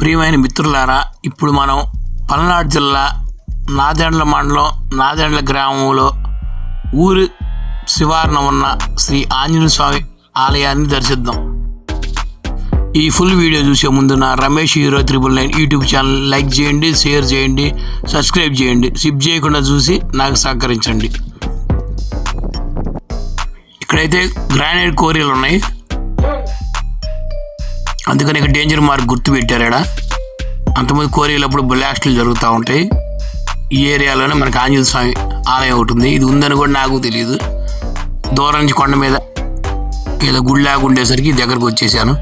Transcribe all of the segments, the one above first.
ప్రియమైన మిత్రులారా ఇప్పుడు మనం పల్నాడు జిల్లా నాదెండ్ల మండలం నాదెండ్ల గ్రామంలో ఊరి శివారున ఉన్న శ్రీ ఆంజనేయ స్వామి ఆలయాన్ని దర్శిద్దాం. ఈ ఫుల్ వీడియో చూసే ముందు నా Ramesh hero triple nine YouTube channel like చేయండి షేర్ చేయండి సబ్స్క్రైబ్ చేయండి సిప్ చేయకుండా చూసి నాకు సహకరించండి. ఇక్కడైతే గ్రానైట్ కోరీలు ఉన్నాయి. అందుకని డేంజర్ మార్క్ గుర్తు పెట్టారు ఇక్కడ అంతమంది కోరియలప్పుడు బ్లాస్టులు జరుగుతూ ఉంటాయి. ఈ ఏరియాలోనే మనకి ఆంజనేయ స్వామి ఆలయం ఒకటి ఉంది. ఇది ఉందని కూడా నాకు తెలియదు దూరం నుంచి కొండ మీద ఏదో గుడిలాగా ఉండేసరికి దగ్గరకు వచ్చేసాను.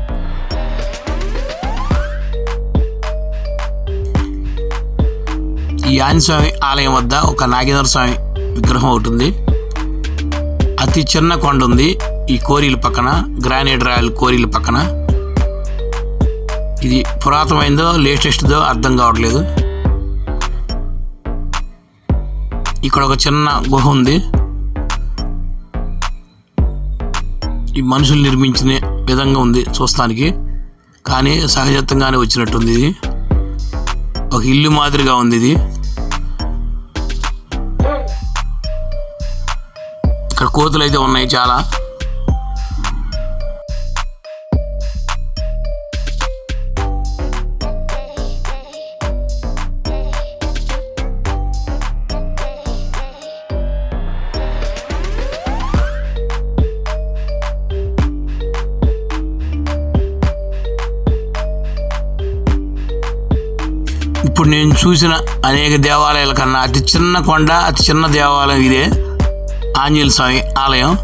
ఈ ఆంజనేయ స్వామి ఆలయం వద్ద ఒక నాగేంద్ర స్వామి విగ్రహం ఒకటి ఉంది. అతి చిన్న కొండ ఉంది. ఈ కోరీల పక్కన గ్రానైట్ రాయల్ కోరీల పక్కన. ఇది పురాతనమైందో లేటెస్ట్దో అర్థం కావట్లేదు. ఇక్కడ ఒక చిన్న గుహ ఉంది. ఈ మనుషులు నిర్మించిన విధంగా ఉంది చూస్తానికి. కానీ సహజత్వంగానే వచ్చినట్టుంది ఇది. ఒక ఇల్లు మాదిరిగా ఉంది ఇది. ఇక్కడ కోతులు అయితే ఉన్నాయి చాలా. ఇప్పుడు నేను చూసిన అనేక దేవాలయాల కన్నా అతి చిన్న కొండ అతి చిన్న దేవాలయం ఇదే. ఆంజనేయ స్వామి ఆలయం.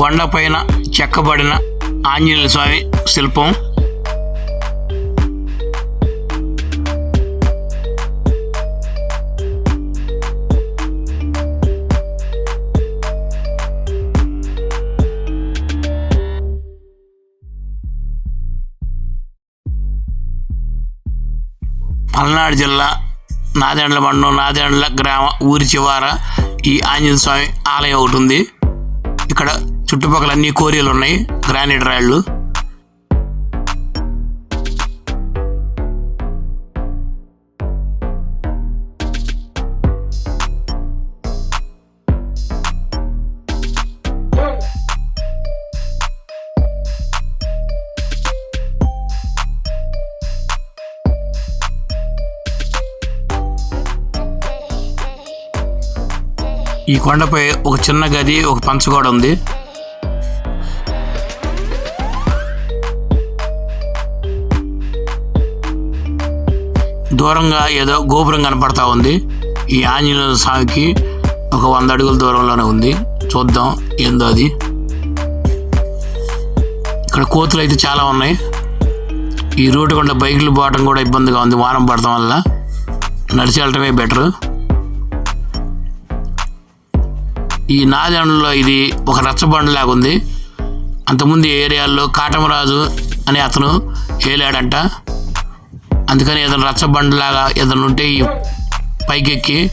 కొండపైన చెక్కబడిన ఆంజనేయ స్వామి శిల్పం. పల్నాడు జిల్లా నాదెండ్ల మండలం నాదెండ్ల గ్రామ ఊరి చివార ఈ ఆంజనేయ స్వామి ఆలయం ఒకటి ఉంది. ఇక్కడ చుట్టుపక్కల అన్ని కోరియలు ఉన్నాయి. గ్రానైట్ రాళ్ళు. ఈ కొండపై ఒక చిన్న గది ఒక పంచగోడ ఉంది. దూరంగా ఏదో గోపురం కనపడతా ఉంది. ఈ ఆంజనేయ స్వామికి ఒక వంద అడుగుల దూరంలోనే ఉంది. చూద్దాం ఏందో అది. ఇక్కడ కోతులు అయితే చాలా ఉన్నాయి. ఈ రోడ్డు గుండా బైకులు పోవడం కూడా ఇబ్బందిగా ఉంది. వానం పడటం వల్ల నడిచి వెళ్ళటమే బెటరు. ఈ నాదండలో ఇది ఒక రచ్చబండ లాగా ఉంది. అంతకుముందు ఏరియాలో ఏరియాల్లో కాటమరాజు అనే అతను ఏలాడంట అందుకని ఏదైనా రచ్చబండలాగా ఏదైనా ఉంటే పైకెక్కి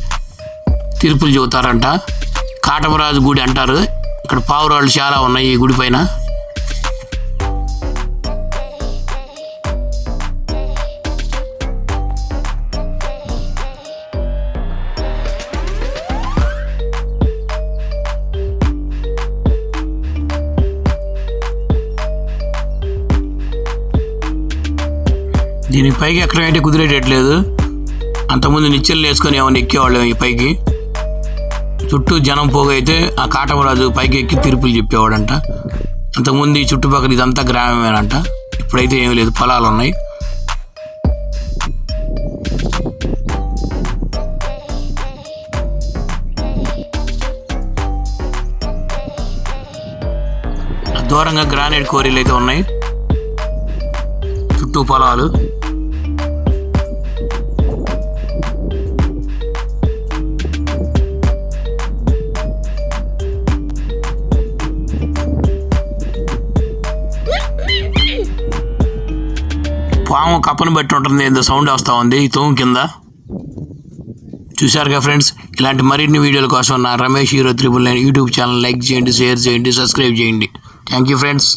తీర్పులు చెబుతారంట. కాటమరాజు గుడి అంటారు. ఇక్కడ పావురాళ్ళు చాలా ఉన్నాయి ఈ గుడి పైన. దీనికి పైకి ఎక్కడం కుదిరేటట్లేదు. అంతకుముందు నిచ్చెలు వేసుకొని ఏమైనా ఎక్కేవాళ్ళం ఈ పైకి. చుట్టూ జనం పోగైతే ఆ కాటమరాజు పైకి ఎక్కి తీర్పులు చెప్పేవాడంట. అంతకుముందు ఈ చుట్టుపక్కల ఇదంతా గ్రామమేనంట. ఇప్పుడైతే ఏమీ లేదు పొలాలు ఉన్నాయి. దూరంగా గ్రానైట్ కోరీలు అయితే ఉన్నాయి. చుట్టూ పొలాలు. పాము కప్పను బట్టి ఉంటుంది. ఏదో సౌండ్ వస్తూ ఉంది. తూము కింద. చూశారుగా ఫ్రెండ్స్? ఇలాంటి మరిన్ని వీడియోల కోసం నా Ramesh hero triple nine YouTube channel like చేయండి షేర్ చేయండి సబ్స్క్రైబ్ చేయండి. Thank you friends.